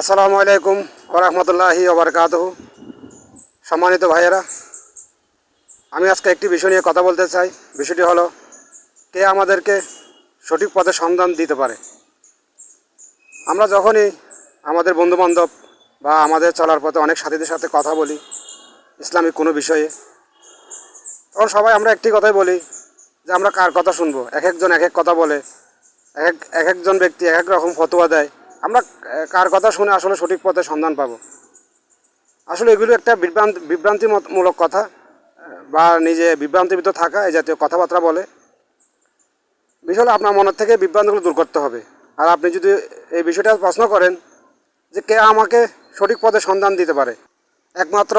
আসসালামু আলাইকুম ওরহমতুল্লাহি ওবরকাত সম্মানিত ভাইয়েরা, আমি আজকে একটি বিষয় নিয়ে কথা বলতে চাই। বিষয়টি হলো, কে আমাদেরকে সঠিক পথে সন্ধান দিতে পারে? আমরা যখনই আমাদের বন্ধুবান্ধব বা আমাদের চলার পথে অনেক সাথীদের সাথে কথা বলি ইসলামিক কোনো বিষয়ে, তখন সবাই আমরা একটি কথাই বলি যে, আমরা কার কথা শুনব? এক একজন এক এক কথা বলে, এক এক এক একজন ব্যক্তি এক এক রকম ফতোয়া দেয়। আমরা কার কথা শুনে আসলে সঠিক পথে সন্ধান পাবো? আসলে এগুলো একটা বিভ্রান্ত, বিভ্রান্তিমূলক কথা বা নিজে বিভ্রান্তির ভিতর থাকা এই জাতীয় কথাবার্তা বলে। বিষয় আপনার মনের থেকে বিভ্রান্তগুলো দূর করতে হবে। আর আপনি যদি এই বিষয়টা প্রশ্ন করেন যে কে আমাকে সঠিক পথে সন্ধান দিতে পারে, একমাত্র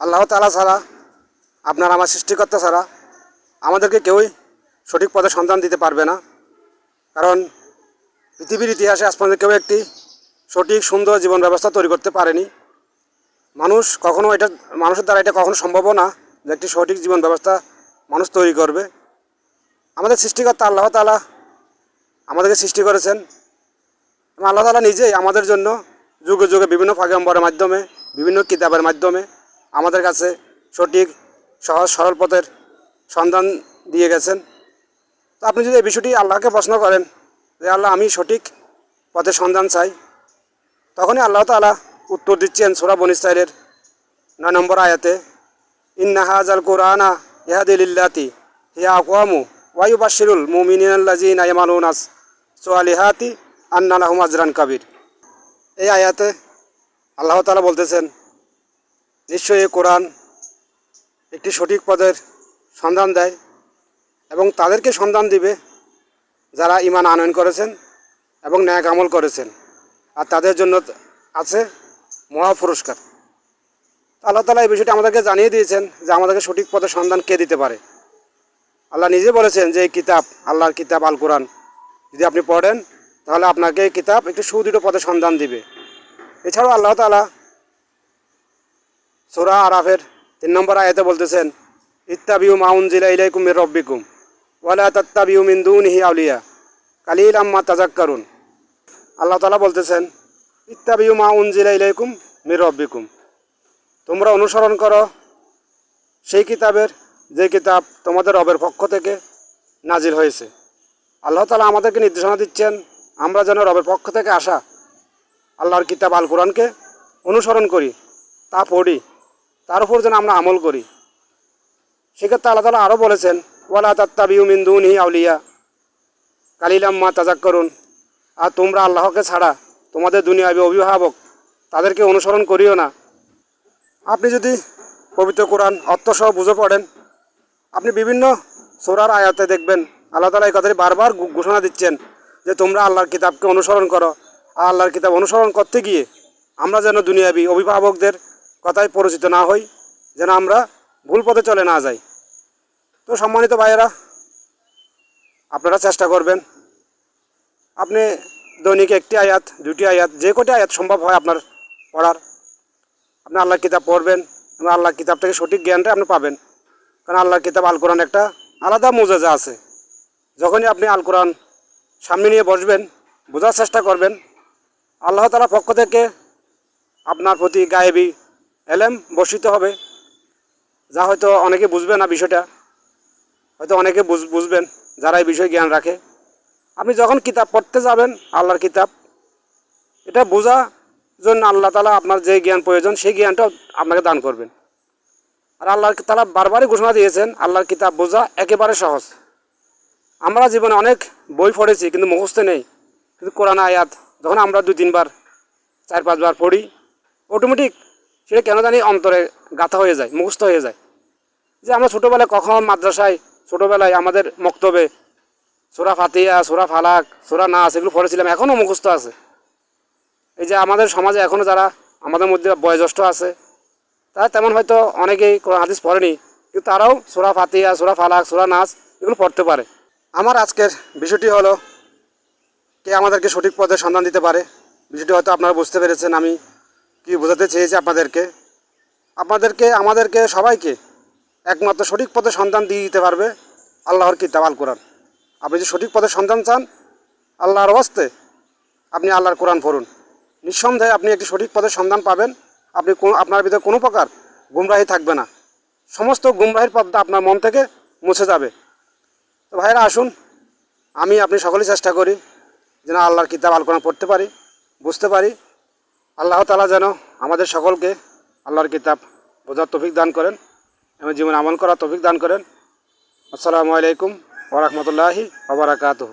আল্লাহ তালা ছাড়া, আপনার আমার সৃষ্টিকর্তা ছাড়া, আমাদেরকে কেউই সঠিক পথে সন্ধান দিতে পারবে না। কারণ পৃথিবীর ইতিহাসে আজ পর্যন্ত কেউ একটি সঠিক, সুন্দর জীবন ব্যবস্থা তৈরি করতে পারেনি। মানুষ কখনো এটা, মানুষের দ্বারা এটা কখনো সম্ভবও না যে একটি সঠিক জীবন ব্যবস্থা মানুষ তৈরি করবে। আমাদের সৃষ্টিকর্তা আল্লাহ তালা আমাদেরকে সৃষ্টি করেছেন। এবং আল্লাহ তালা নিজেই আমাদের জন্য যুগে যুগে বিভিন্ন ফাগম্বরের মাধ্যমে, বিভিন্ন কিতাবের মাধ্যমে আমাদের কাছে সঠিক, সহজ, সরল পথের সন্ধান দিয়ে গেছেন। তো আপনি যদি এই বিষয়টি আল্লাহকে প্রশ্ন করেন যে আল্লাহ আমি সঠিক পথের সন্ধান চাই, তখনই আল্লাহ তালা উত্তর দিচ্ছেন সোরা বনিসাইলের নয় নম্বর আয়াতে ইন্নাহাজ আল কোরআনা ইহাদিল্লাতি হিয়া আকওয়ামু ওয়ায়ু বাশিরুল আয়ামানুনাস সোয়ালিহাতি আন্নালাহুম আজরান কাবির। এই আয়াতে আল্লাহ তালা বলতেছেন, নিশ্চয়ই এই কোরআন একটি সঠিক পদের সন্ধান দেয় এবং তাদেরকে সন্ধান দিবে যারা ইমান আনয়ন করেছেন এবং ন্যায় আমল করেছেন, আর তাদের জন্য আছে মহা পুরস্কার। আল্লাহ তালা এই বিষয়টি আমাদেরকে জানিয়ে দিয়েছেন যে আমাদেরকে সঠিক পথে সন্ধান কে দিতে পারে। আল্লাহ নিজে বলেছেন যে এই কিতাব, আল্লাহর কিতাব আল কোরআন, যদি আপনি পড়েন, তাহলে আপনাকে এই কিতাব একটি সুদৃঢ় পথে সন্ধান দিবে। এছাড়াও আল্লাহ তালা সোরা আরাফের তিন নম্বর আয়াতে বলতেছেন, ইত্তাবিউ মাউন জিলা ইলাইকুম মির রব্বিকুম। ওয়ালা তাত্তাবিউ মিন দুনিহি আউলিয়া। কালিল আম্মা তাজাক্কারুন আল্লাহ তালা বলতেছেন, ইত্তাবিউ মা উনজিলা ইলাইকুম মির রব্বিকুম। তোমরা অনুসরণ করো সেই কিতাবের, যে কিতাব তোমাদের রবের পক্ষ থেকে নাজিল হয়েছে। আল্লাহ তালা আমাদেরকে নির্দেশনা দিচ্ছেন, আমরা যেন রবের পক্ষ থেকে আসা, আল্লাহর কিতাব আল কোরআনকে অনুসরণ করি, তা পড়ি, তার উপর যেন আমরা আমল করি। সেক্ষেত্রে আল্লাহ তালা আরও বলেছেন ওয়ালা তাত্তাবিউ মিন দুনিহি আউলিয়া কালিলাম্মা তাজাক করুন আর তোমরা আল্লাহকে ছাড়া তোমাদের দুনিয়াবী অভিভাবক তাদেরকে অনুসরণ করিও না। আপনি যদি পবিত্র কোরআন অর্থসহ বুঝে পড়েন, আপনি বিভিন্ন সোরার আয়াতে দেখবেন, আল্লাহ তালা এই কথাটি বারবার ঘোষণা দিচ্ছেন যে তোমরা আল্লাহর কিতাবকে অনুসরণ করো। আর আল্লাহর কিতাব অনুসরণ করতে গিয়ে আমরা যেন দুনিয়াবি অভিভাবকদের কথায় পরিচিত না হই, যেন আমরা ভুল পথে চলে না যাই। তো সম্মানিত ভাইয়েরা, আপনারা চেষ্টা করবেন। আপনি দৈনিক একটি আয়াত, দুটি আয়াত, যে কটি আয়াত সম্ভব হয় আপনার পড়ার, আপনি আল্লাহর কিতাব পড়বেন এবং আল্লাহর কিতাব থেকে সঠিক জ্ঞানটা আপনি পাবেন। কারণ আল্লাহর কিতাব আল কোরআন একটা আলাদা মোজেজা আছে। যখনই আপনি আল কোরআন সামনে নিয়ে বসবেন, বোঝার চেষ্টা করবেন, আল্লাহ তালার পক্ষ থেকে আপনার প্রতি গায়েবী এলেম বর্ষিত হবে। যা হয়তো অনেকে বুঝবে না বিষয়টা। হয়তো অনেকে বুঝ বুঝবেন, যারা এই বিষয়ে জ্ঞান রাখে। আপনি যখন কিতাব পড়তে যাবেন, আল্লাহর কিতাব, এটা বোঝা জন্য আল্লাহ তালা আপনার যে জ্ঞান প্রয়োজন, সেই জ্ঞানটাও আপনাকে দান করবেন। আর আল্লাহর তালা বারবারই ঘোষণা দিয়েছেন, আল্লাহর কিতাব বোঝা একেবারে সহজ। আমরা জীবনে অনেক বই পড়েছি, কিন্তু মুখস্থ নেই। কিন্তু কোরআন আয়াত, যখন আমরা দুই, তিনবার, চার, পাঁচবার পড়ি অটোমেটিক সেটা কেন জানি অন্তরে গাথা হয়ে যায়, মুখস্থ হয়ে যায়। যে আমরা ছোটোবেলায় কখন মাদ্রাসায় ছোটোবেলায় আমাদের মক্তবে সোরা ফাতিয়া সোরা ফালাক, সোরা নাচ এগুলো পড়েছিলাম, এখনও মুখস্থ আছে। এই যে আমাদের সমাজে এখনও যারা আমাদের মধ্যে বয়োজ্যেষ্ঠ আছে, তারা তেমন হয়তো অনেকেই কোরআন, হাদিস পড়েনি, কিন্তু তারাও সোরা ফাতিয়া সোরা ফালাক, সোরা নাচ এগুলো পড়তে পারে। আমার আজকের বিষয়টি হলো, কে আমাদেরকে সঠিক পথে সন্ধান দিতে পারে? বিষয়টি হয়তো আপনারা বুঝতে পেরেছেন, আমি কি বোঝাতে চেয়েছি আপনাদেরকে। আপনাদেরকে, আমাদেরকে, সবাইকে একমাত্র সঠিক পথে সন্ধান দিয়ে দিতে পারবে আল্লাহর কিতাব, আল কোরআন। আপনি যদি সঠিক পথে সন্ধান চান, আল্লাহর হস্তে আপনি আল্লাহর কোরআন পড়ুন। নিঃসন্দেহে আপনি একটি সঠিক পথে সন্ধান পাবেন। আপনি কোনো আপনার ভিতরে কোনো প্রকার গুমরাহি থাকবে না। সমস্ত গুমরাহির পথটা আপনার মন থেকে মুছে যাবে। তো ভাইরা আসুন। আমি, আপনি সকলেই চেষ্টা করি যেন আল্লাহর কিতাব, আল কোরআন পড়তে পারি, বুঝতে পারি। আল্লাহ তালা যেন আমাদের সকলকে আল্লাহর কিতাব বোঝার তফিক দান করেন। এবং জীবন আমল করা তফিক দান করেন। আসসালামু আলাইকুম ওরহমতুল্লাহি ওবরাকাতুহ